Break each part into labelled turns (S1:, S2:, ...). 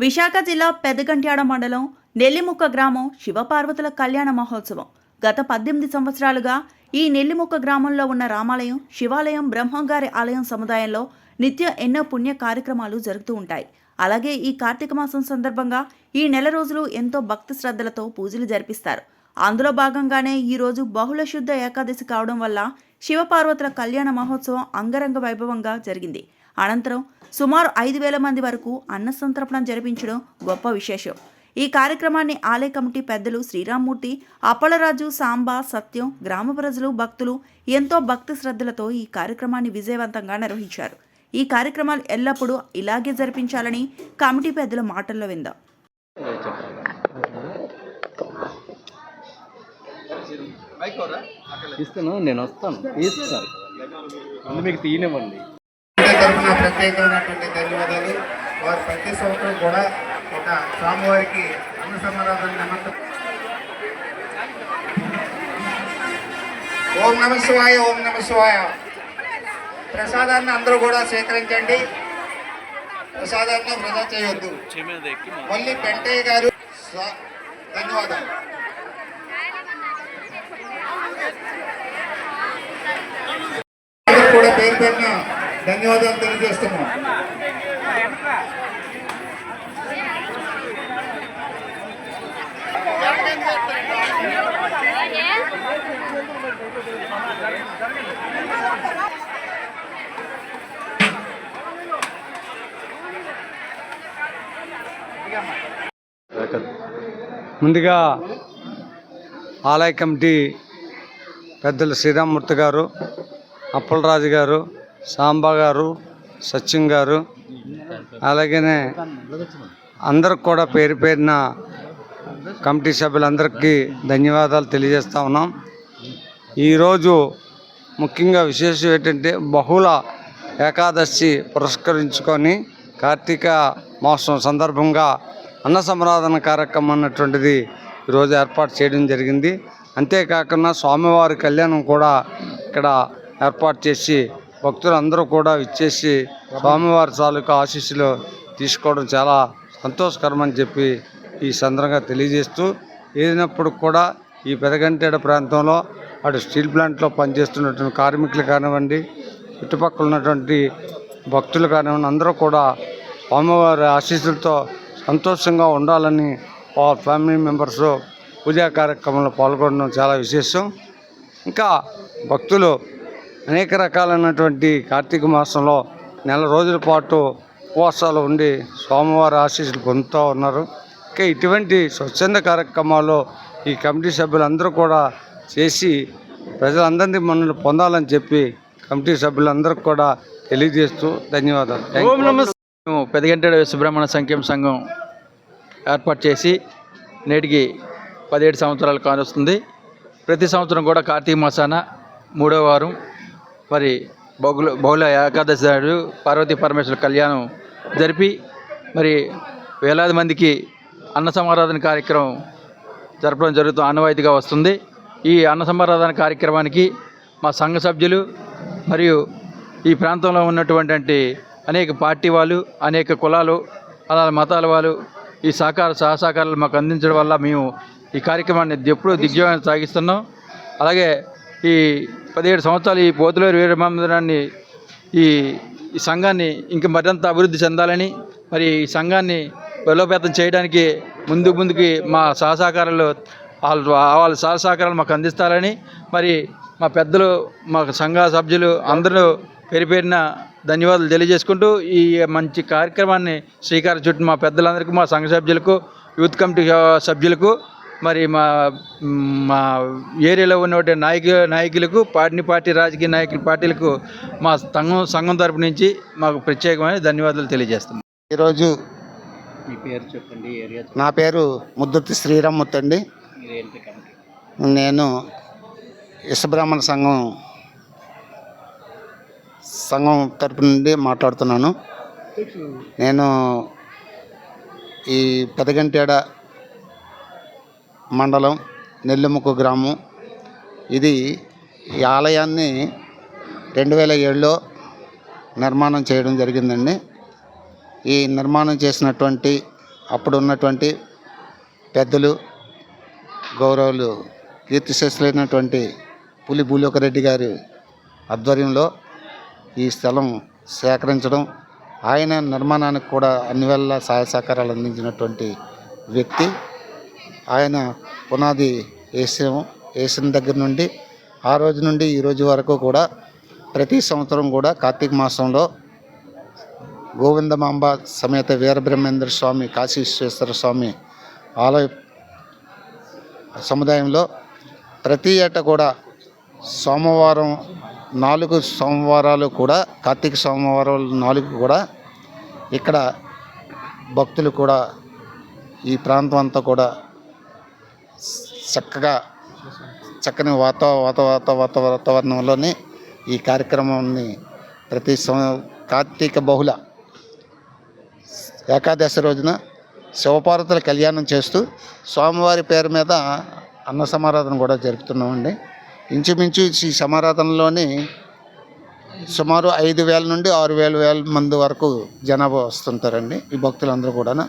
S1: విశాఖ జిల్లా పెదగంట్యాడ మండలం నెల్లిముక్క గ్రామం శివపార్వతుల కళ్యాణ మహోత్సవం. గత పద్దెనిమిది సంవత్సరాలుగా ఈ నెల్లిముక్క గ్రామంలో ఉన్న రామాలయం శివాలయం బ్రహ్మంగారి ఆలయం సముదాయంలో నిత్య ఎన్నో పుణ్య కార్యక్రమాలు జరుగుతూ ఉంటాయి. అలాగే ఈ కార్తీక మాసం సందర్భంగా ఈ నెల రోజులు ఎంతో భక్తి శ్రద్ధలతో పూజలు జరిపిస్తారు. అందులో భాగంగానే ఈ రోజు బహుళ శుద్ధ ఏకాదశి కావడం వల్ల శివపార్వతుల కళ్యాణ మహోత్సవం అంగరంగ వైభవంగా జరిగింది. అనంతరం సుమారు ఐదు వేల మంది వరకు అన్న సంతర్పణం జరిపించడం గొప్ప విశేషం. ఈ కార్యక్రమాన్ని ఆలయ కమిటీ పెద్దలు శ్రీరామ్మూర్తి అప్పలరాజు సాంబా సత్యం గ్రామ ప్రజలు భక్తులు ఎంతో భక్తి శ్రద్ధలతో ఈ కార్యక్రమాన్ని విజయవంతంగా నిర్వహించారు. ఈ కార్యక్రమాలు ఎల్లప్పుడూ ఇలాగే జరిపించాలని కమిటీ పెద్దల మాటల్లో విందాం.
S2: ఇస్తాను నేను వస్తాను. ఇస్తాను. ముందు మీకు తీయనివ్వండి.
S3: అంటే తరఫున ప్రత్యేకమైనటువంటి ధన్యవాదాలు. వారు ప్రతి సంవత్సరం కూడా ఒక స్వామివారికి అన్న సమారాధన నిమిత్తం. ఓం నమ శివాయ ఓం నమ శివాయ. ప్రసాదాన్ని అందరూ కూడా స్వీకరించండి ప్రసాదాన్ని వృధా చేయొద్దు. మళ్ళీ పెంటయ్య గారు ధన్యవాదాలు. కూడా పేరు పెట్టిన ధన్యవాదాలు తెలియజేస్తున్నాం.
S2: ముందుగా ఆలయ కమిటీ పెద్దలు శ్రీరామ్మూర్తి గారు అప్పలరాజు గారు సాంబా గారు సచిన్ గారు అలాగనే అందరికి కూడా పేరు పేరున కమిటీ సభ్యులందరికీ ధన్యవాదాలు తెలియజేస్తా ఉన్నాం. ఈరోజు ముఖ్యంగా విశేషం ఏంటంటే బహుళ ఏకాదశి పురస్కరించుకొని కార్తీక మాసం సందర్భంగా అన్న సంరాధన కార్యక్రమం అన్నటువంటిది ఈరోజు ఏర్పాటు చేయడం జరిగింది. అంతేకాకుండా స్వామివారి కళ్యాణం కూడా ఇక్కడ ఏర్పాటు చేసి భక్తులందరూ కూడా ఇచ్చేసి స్వామివారి తాలూకా ఆశీస్సులు తీసుకోవడం చాలా సంతోషకరం అని చెప్పి ఈ సందర్భంగా తెలియజేస్తూ ఏదైనప్పుడు కూడా ఈ పెదగంటేడ ప్రాంతంలో అటు స్టీల్ ప్లాంట్లో పనిచేస్తున్నటువంటి కార్మికులు కానివ్వండి చుట్టుపక్కల ఉన్నటువంటి భక్తులు కానివ్వండి అందరూ కూడా స్వామివారి ఆశీస్సులతో సంతోషంగా ఉండాలని వాళ్ళ ఫ్యామిలీ మెంబర్స్ పూజా కార్యక్రమంలో పాల్గొనడం చాలా విశేషం. ఇంకా భక్తులు అనేక రకాలైనటువంటి కార్తీక మాసంలో నెల రోజుల పాటు ఉపవాసాలు ఉండి స్వామివారి ఆశీస్సులు పొందుతూ ఉన్నారు. ఇంకా ఇటువంటి స్వచ్ఛంద కార్యక్రమాలు ఈ కమిటీ సభ్యులందరూ కూడా చేసి ప్రజలందరినీ మనల్ని పొందాలని చెప్పి కమిటీ సభ్యులందరికీ కూడా తెలియజేస్తూ ధన్యవాదాలు.
S4: మేము పెదగంటడ సుబ్రహ్మణ్య సంక్షేమ సంఘం ఏర్పాటు చేసి నేటికి పదిహేడు సంవత్సరాలు కానొస్తుంది. ప్రతి సంవత్సరం కూడా కార్తీక మాసాన మూడో వారం మరి బహుళ బహుళ ఏకాదశి నాడు పార్వతీ పరమేశ్వర కళ్యాణం జరిపి మరి వేలాది మందికి అన్న సమారాధన కార్యక్రమం జరపడం జరుగుతూ ఆనవాయితీగా వస్తుంది. ఈ అన్న సమారాధన కార్యక్రమానికి మా సంఘ సభ్యులు మరియు ఈ ప్రాంతంలో ఉన్నటువంటి అనేక పార్టీ వాళ్ళు అనేక కులాలు అలా మతాల వాళ్ళు ఈ సహకార సహసహకారాలు మాకు అందించడం వల్ల మేము ఈ కార్యక్రమాన్ని ఎప్పుడూ దిగ్విజయం సాగిస్తున్నాం. అలాగే ఈ పదిహేడు సంవత్సరాలు ఈ పోతులేరు వీరమందిరాన్ని ఈ ఈ సంఘాన్ని ఇంకా మరింత అభివృద్ధి చెందాలని మరి ఈ సంఘాన్ని బలోపేతం చేయడానికి ముందు ముందుకి మా సహసహకారాలు వాళ్ళు వాళ్ళ సహసహకారాలు మాకు అందిస్తారని మరి మా పెద్దలు మా సంఘ సభ్యులు అందరూ పేరు పేరిన ధన్యవాదాలు తెలియజేసుకుంటూ ఈ మంచి కార్యక్రమాన్ని శ్రీకారం చుట్టూ మా పెద్దలందరికీ మా సంఘ సభ్యులకు యూత్ కమిటీ సభ్యులకు మరి మా మా ఏరియాలో ఉన్నటువంటి నాయకు నాయకులకు పార్టీ పార్టీ రాజకీయ నాయకుల పార్టీలకు మా సంఘం సంఘం తరపు నుంచి మాకు ప్రత్యేకమైన ధన్యవాదాలు తెలియజేస్తున్నాం.
S3: ఈరోజు
S2: మీ పేరు చెప్పండి ఏరియా
S3: నా పేరు ముద్దుర్తి శ్రీరామ్మూర్తి అండి నేను యశబ్రాహ్మణ సంఘం సంఘం తరపు నుండి మాట్లాడుతున్నాను. నేను ఈ పెదగంటేడ మండలం నెల్లిముక్కు గ్రామం. ఇది ఈ ఆలయాన్ని రెండు వేల ఏడులో నిర్మాణం చేయడం జరిగిందండి. ఈ నిర్మాణం చేసినటువంటి అప్పుడు ఉన్నటువంటి పెద్దలు గౌరవులు కీర్తిశేషులైనటువంటి పులి భూలోకరెడ్డి గారి ఆధ్వర్యంలో ఈ స్థలం సేకరించడం ఆయన నిర్మాణానికి కూడా అన్ని వేళ సహాయ సహకారాలు అందించినటువంటి వ్యక్తి. ఆయన పునాది వేసాము వేసిన దగ్గర నుండి ఆ రోజు నుండి ఈ రోజు వరకు కూడా ప్రతి సంవత్సరం కూడా కార్తీక మాసంలో గోవిందమాంబ సమేత వీరబ్రహ్మేంద్ర స్వామి కాశీ విశ్వేశ్వర స్వామి ఆలయ సముదాయంలో ప్రతి ఏటా కూడా సోమవారం నాలుగు సోమవారాలు కూడా కార్తీక సోమవారాలు నాలుగు కూడా ఇక్కడ భక్తులు కూడా ఈ ప్రాంతం అంతా కూడా చక్కగా చక్కని వాత వాత వాత వాతావరణంలోనే ఈ కార్యక్రమాన్ని ప్రతి సం- కార్తీక బహుళ ఏకాదశి రోజున శివపార్వతుల కళ్యాణం చేస్తూ స్వామివారి పేరు మీద అన్న సమారాధన కూడా జరుపుతున్నామండి. ఇంచుమించు ఈ సమారాధనలోని సుమారు ఐదు వేల నుండి ఆరు వేల వేల మంది వరకు జనాభా వస్తుంటారండి. ఈ భక్తులందరూ కూడా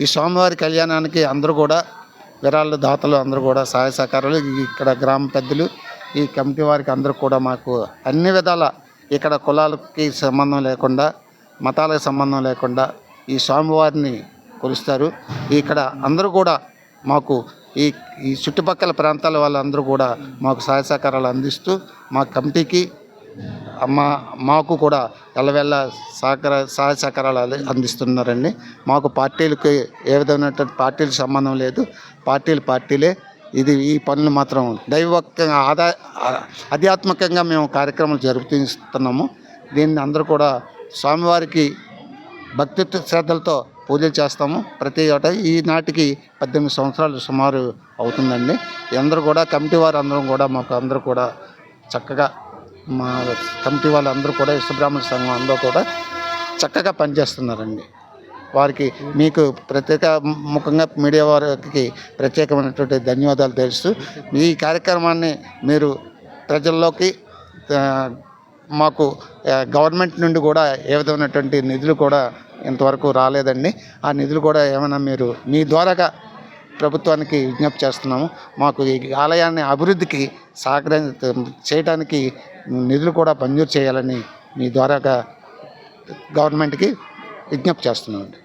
S3: ఈ స్వామివారి కళ్యాణానికి అందరూ కూడా విరాళ్ళ దాతలు అందరూ కూడా సహాయ సహకారాలు. ఇక్కడ గ్రామ పెద్దలు ఈ కమిటీ వారికి అందరూ కూడా మాకు అన్ని విధాల ఇక్కడ కులాలకి సంబంధం లేకుండా మతాలకు సంబంధం లేకుండా ఈ స్వామివారిని కొలుస్తారు. ఇక్కడ అందరూ కూడా మాకు ఈ ఈ చుట్టుపక్కల ప్రాంతాల వాళ్ళందరూ కూడా మాకు సహాయ సహకారాలు అందిస్తూ మా కమిటీకి మా మాకు కూడా ఎల్లవెల్ల సహకార సహాయ సహకారాలు అందిస్తున్నారండి. మాకు పార్టీలకి ఏ విధమైనటువంటి పార్టీలకు సంబంధం లేదు. పార్టీలు పార్టీలే. ఇది ఈ పనులు మాత్రం దైవకంగా ఆదా ఆధ్యాత్మికంగా మేము కార్యక్రమాలు జరుపుతున్నాము. దీన్ని అందరూ కూడా స్వామివారికి భక్తి శ్రద్ధలతో పూజలు చేస్తాము. ప్రతి ఏట ఈ నాటికి పద్దెనిమిది సంవత్సరాలు సుమారు అవుతుందండి. అందరూ కూడా కమిటీ వారు అందరం కూడా మాకు అందరూ కూడా చక్కగా మా కమిటీ వాళ్ళందరూ కూడా విశ్వబ్రాహ్మణ సంఘం అందరూ కూడా చక్కగా పనిచేస్తున్నారండి. వారికి మీకు ప్రత్యేక ముఖంగా మీడియా వారికి ప్రత్యేకమైనటువంటి ధన్యవాదాలు తెలుస్తూ ఈ కార్యక్రమాన్ని మీరు ప్రజల్లోకి మాకు గవర్నమెంట్ నుండి కూడా ఏ విధమైనటువంటి నిధులు కూడా ఇంతవరకు రాలేదండి. ఆ నిధులు కూడా ఏమైనా మీరు మీ ద్వారాగా ప్రభుత్వానికి విజ్ఞప్తి చేస్తున్నాము. మాకు ఈ ఆలయాన్ని అభివృద్ధికి సహకరి చేయడానికి నిధులు కూడా మంజూరు చేయాలని మీ ద్వారాగా గవర్నమెంట్కి విజ్ఞప్తి చేస్తున్నామండి.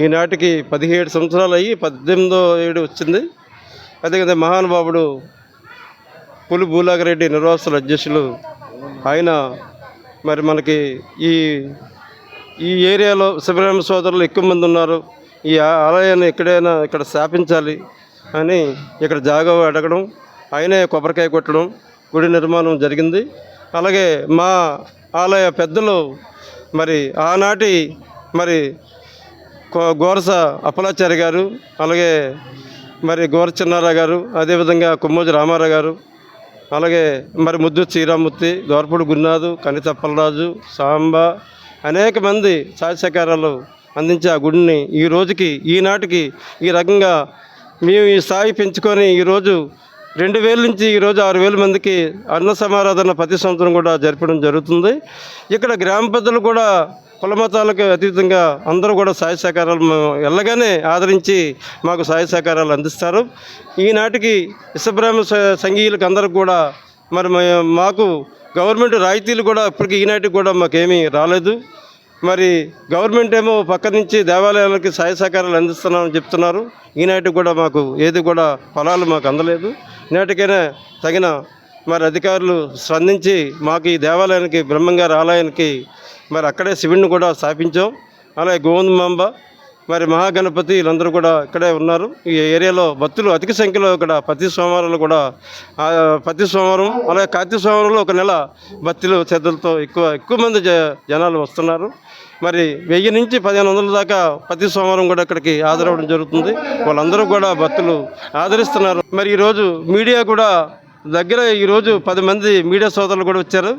S5: ఈనాటికి పదిహేడు సంవత్సరాలు అయ్యి పద్దెనిమిదో ఏడు వచ్చింది. అదేవిధంగా మహానుభావుడు పులి భూలాగరెడ్డి నిర్వాసుల అధ్యక్షులు. ఆయన మరి మనకి ఈ ఈ ఏరియాలో శివరామ సోదరులు ఎక్కువ మంది ఉన్నారు. ఈ ఆలయాన్ని ఎక్కడైనా ఇక్కడ స్థాపించాలి అని ఇక్కడ జాగా అడగడం ఆయనే కొబ్బరికాయ కొట్టడం గుడి నిర్మాణం జరిగింది. అలాగే మా ఆలయ పెద్దలు మరి ఆనాటి మరి కో- గోరస అప్పలాచారి గారు అలాగే మరి గోర చిన్నారా గారు అదేవిధంగా కుమ్మోజు రామారావు గారు అలాగే మరి ముద్దు శ్రీరామూర్తి దోర్పుడు గురునాథు కనితప్పలరాజు సాంబ అనేక మంది సాహసకారాలు అందించే ఆ గుడిని ఈ రోజుకి ఈనాటికి ఈ రకంగా మేము ఈ స్థాయి పెంచుకొని ఈరోజు రెండు వేల నుంచి ఈరోజు ఆరు వేల మందికి అన్న సమారాధన ప్రతి సంవత్సరం కూడా జరపడం జరుగుతుంది. ఇక్కడ గ్రామ పెద్దలు కూడా కుల మతాలకు అతీతంగా అందరూ కూడా సహాయ సహకారాలు మేము వెళ్ళగానే ఆదరించి మాకు సహాయ సహకారాలు అందిస్తారు. ఈనాటికి విశ్వబ్రాహ్మణ సంఘీయులకు అందరికి కూడా మరి మాకు గవర్నమెంట్ రాయితీలు కూడా ఇప్పటికి ఈనాటికి కూడా మాకేమీ రాలేదు. మరి గవర్నమెంట్ ఏమో పక్క నుంచి దేవాలయాలకి సహాయ సహకారాలు అందిస్తున్నామని చెప్తున్నారు. ఈనాటికి కూడా మాకు ఏది కూడా ఫలాలు మాకు అందలేదు. ఈనాటికైనా తగిన మరి అధికారులు స్పందించి మాకు ఈ దేవాలయానికి బ్రహ్మంగారి ఆలయానికి మరి అక్కడే శివుడిని కూడా స్థాపించాం. అలాగే గోవిందమాంబ మరి మహాగణపతి వీళ్ళందరూ కూడా ఇక్కడే ఉన్నారు. ఈ ఏరియాలో భక్తులు అధిక సంఖ్యలో ఇక్కడ ప్రతి సోమవారాలు కూడా ప్రతి సోమవారం అలాగే కార్తీక సోమవారంలో ఒక నెల భక్తులు శ్రద్ధలతో ఎక్కువ ఎక్కువ మంది జ జనాలు వస్తున్నారు. మరి వెయ్యి నుంచి పదిహేను వందల దాకా ప్రతి సోమవారం కూడా ఇక్కడికి హాజరవ్వడం జరుగుతుంది. వాళ్ళందరూ కూడా భక్తులు ఆదరిస్తున్నారు. మరి ఈరోజు మీడియా కూడా దగ్గర ఈరోజు పది మంది మీడియా సోదరులు కూడా వచ్చారు.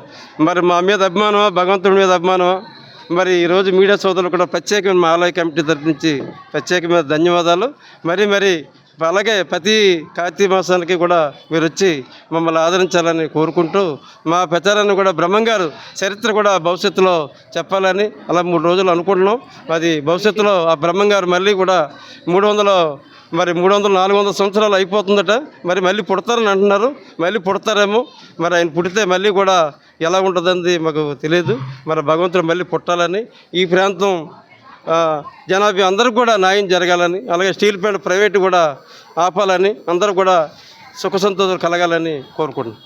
S5: మరి మా మీద అభిమానమా భగవంతుడి మీద అభిమానమా? మరి ఈరోజు మీడియా సోదరులు కూడా ప్రత్యేకమైన మా ఆలయ కమిటీ తరఫు నుంచి ప్రత్యేకమైన ధన్యవాదాలు. మరి మరి అలాగే ప్రతి కార్తీక మాసానికి కూడా మీరు వచ్చి మమ్మల్ని ఆదరించాలని కోరుకుంటూ మా ప్రచారాన్ని కూడా బ్రహ్మం గారు చరిత్ర కూడా భవిష్యత్తులో చెప్పాలని అలా మూడు రోజులు అనుకుంటున్నాం. అది భవిష్యత్తులో ఆ బ్రహ్మం గారు మళ్ళీ కూడా మూడు వందల మరి మూడు వందలు నాలుగు వందల సంవత్సరాలు అయిపోతుందట. మరి మళ్ళీ పుడతారని అంటున్నారు. మళ్ళీ పుడతారేమో. మరి ఆయన పుడితే మళ్ళీ కూడా ఎలా ఉంటుందని మాకు తెలియదు మరి భగవంతుడు మళ్ళీ పుట్టాలని ఈ ప్రాంతం జనాభా అందరూ కూడా న్యాయం జరగాలని అలాగే స్టీల్ ప్లాంట్ ప్రైవేట్ కూడా ఆపాలని అందరూ కూడా సుఖ సంతోషాలు కలగాలని కోరుకుంటున్నాను